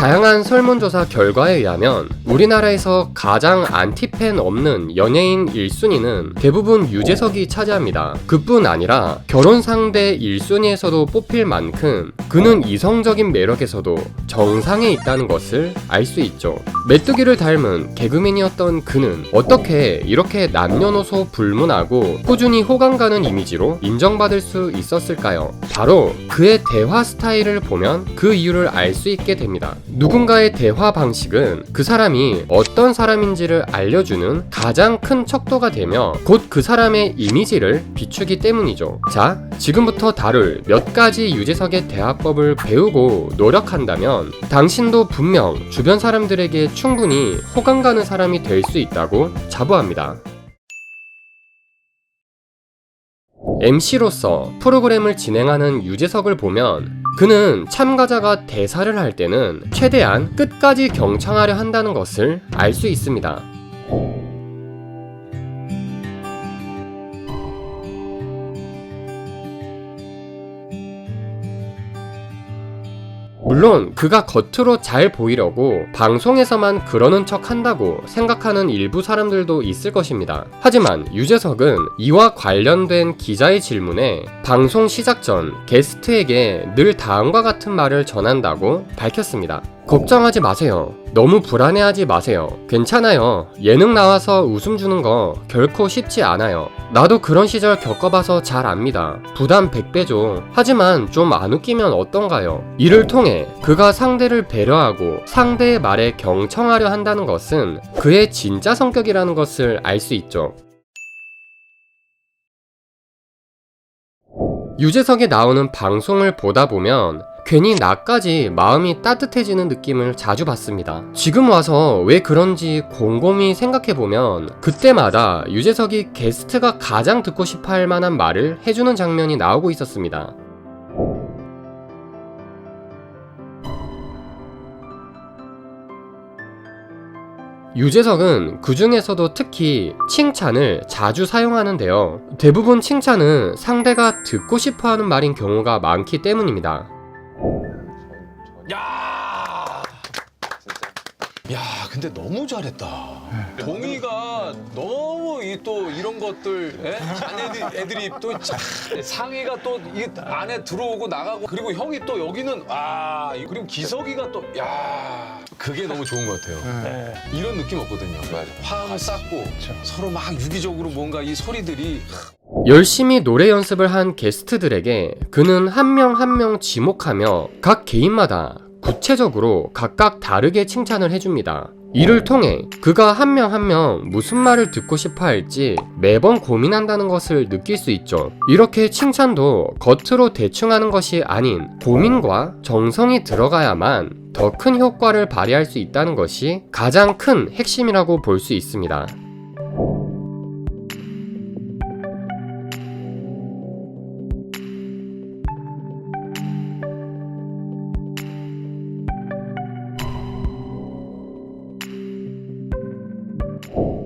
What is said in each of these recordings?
다양한 설문조사 결과에 의하면 우리나라에서 가장 안티팬 없는 연예인 1순위는 대부분 유재석이 차지합니다. 그뿐 아니라 결혼 상대 1순위에서도 뽑힐 만큼 그는 이성적인 매력에서도 정상에 있다는 것을 알 수 있죠. 메뚜기를 닮은 개그맨이었던 그는 어떻게 이렇게 남녀노소 불문하고 꾸준히 호감 가는 이미지로 인정받을 수 있었을까요? 바로 그의 대화 스타일을 보면 그 이유를 알 수 있게 됩니다. 누군가의 대화 방식은 그 사람이 어떤 사람인지를 알려주는 가장 큰 척도가 되며 곧 그 사람의 이미지를 비추기 때문이죠. 자, 지금부터 다룰 몇 가지 유재석의 대화법을 배우고 노력한다면 당신도 분명 주변 사람들에게 충분히 호감 가는 사람이 될 수 있다고 자부합니다. MC로서 프로그램을 진행하는 유재석을 보면 그는 참가자가 대사를 할 때는 최대한 끝까지 경청하려 한다는 것을 알 수 있습니다. 물론 그가 겉으로 잘 보이려고 방송에서만 그러는 척 한다고 생각하는 일부 사람들도 있을 것입니다. 하지만 유재석은 이와 관련된 기자의 질문에 방송 시작 전 게스트에게 늘 다음과 같은 말을 전한다고 밝혔습니다. 걱정하지 마세요. 너무 불안해하지 마세요. 괜찮아요. 예능 나와서 웃음 주는 거 결코 쉽지 않아요. 나도 그런 시절 겪어봐서 잘 압니다. 부담 100배죠. 하지만 좀 안 웃기면 어떤가요? 이를 통해 그가 상대를 배려하고 상대의 말에 경청하려 한다는 것은 그의 진짜 성격이라는 것을 알 수 있죠. 유재석이 나오는 방송을 보다 보면 괜히 나까지 마음이 따뜻해지는 느낌을 자주 받습니다. 지금 와서 왜 그런지 곰곰이 생각해보면 그때마다 유재석이 게스트가 가장 듣고 싶어 할 만한 말을 해주는 장면이 나오고 있었습니다. 유재석은 그 중에서도 특히 칭찬을 자주 사용하는데요. 대부분 칭찬은 상대가 듣고 싶어 하는 말인 경우가 많기 때문입니다. 야. 야, 근데 너무 잘했다. 동희가 너무 이 또 이런 것들, 예? 자네들 애들이 또 자- 상희가 또 이 안에 들어오고 나가고 그리고 형이 또 여기는 아 이- 그리고 기석이가 또 야. 그게 너무 좋은 것 같아요. 이런 느낌 없거든요. 화음을 쌓고 서로 막 유기적으로 뭔가 이 소리들이 열심히 노래 연습을 한 게스트들에게 그는 한 명 한 명 지목하며 각 개인마다 구체적으로 각각 다르게 칭찬을 해줍니다. 이를 통해 그가 한 명 한 명 무슨 말을 듣고 싶어 할지 매번 고민한다는 것을 느낄 수 있죠. 이렇게 칭찬도 겉으로 대충 하는 것이 아닌 고민과 정성이 들어가야만 더 큰 효과를 발휘할 수 있다는 것이 가장 큰 핵심이라고 볼 수 있습니다.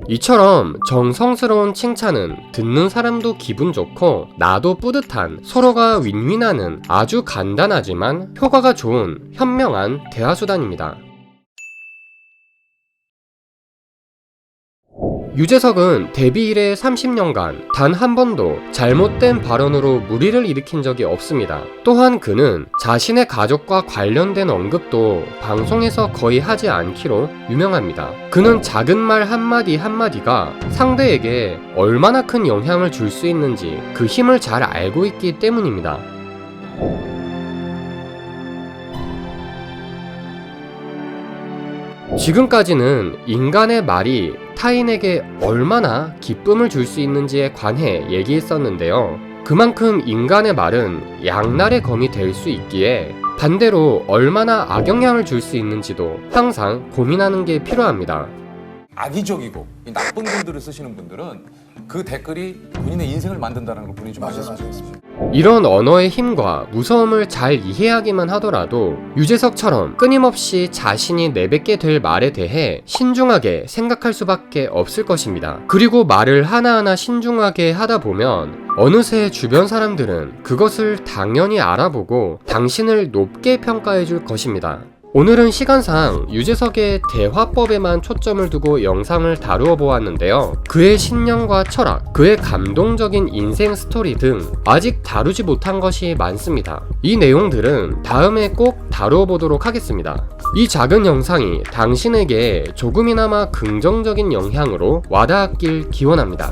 이처럼 정성스러운 칭찬은 듣는 사람도 기분 좋고 나도 뿌듯한 서로가 윈윈하는 아주 간단하지만 효과가 좋은 현명한 대화수단입니다. 유재석은 데뷔 이래 30년간 단 한 번도 잘못된 발언으로 무리를 일으킨 적이 없습니다. 또한 그는 자신의 가족과 관련된 언급도 방송에서 거의 하지 않기로 유명합니다. 그는 작은 말 한마디 한마디가 상대에게 얼마나 큰 영향을 줄 수 있는지 그 힘을 잘 알고 있기 때문입니다. 지금까지는 인간의 말이 타인에게 얼마나 기쁨을 줄 수 있는지에 관해 얘기했었는데요. 그만큼 인간의 말은 양날의 검이 될 수 있기에 반대로 얼마나 악영향을 줄 수 있는지도 항상 고민하는 게 필요합니다. 악의적이고 이 나쁜 글들을 쓰시는 분들은 그 댓글이 본인의 인생을 만든다는 걸 본인이 좀 아셨으면 좋겠습니다. 이런 언어의 힘과 무서움을 잘 이해하기만 하더라도 유재석처럼 끊임없이 자신이 내뱉게 될 말에 대해 신중하게 생각할 수밖에 없을 것입니다. 그리고 말을 하나하나 신중하게 하다 보면 어느새 주변 사람들은 그것을 당연히 알아보고 당신을 높게 평가해 줄 것입니다. 오늘은 시간상 유재석의 대화법에만 초점을 두고 영상을 다루어 보았는데요. 그의 신념과 철학, 그의 감동적인 인생 스토리 등 아직 다루지 못한 것이 많습니다. 이 내용들은 다음에 꼭 다루어 보도록 하겠습니다. 이 작은 영상이 당신에게 조금이나마 긍정적인 영향으로 와닿았길 기원합니다.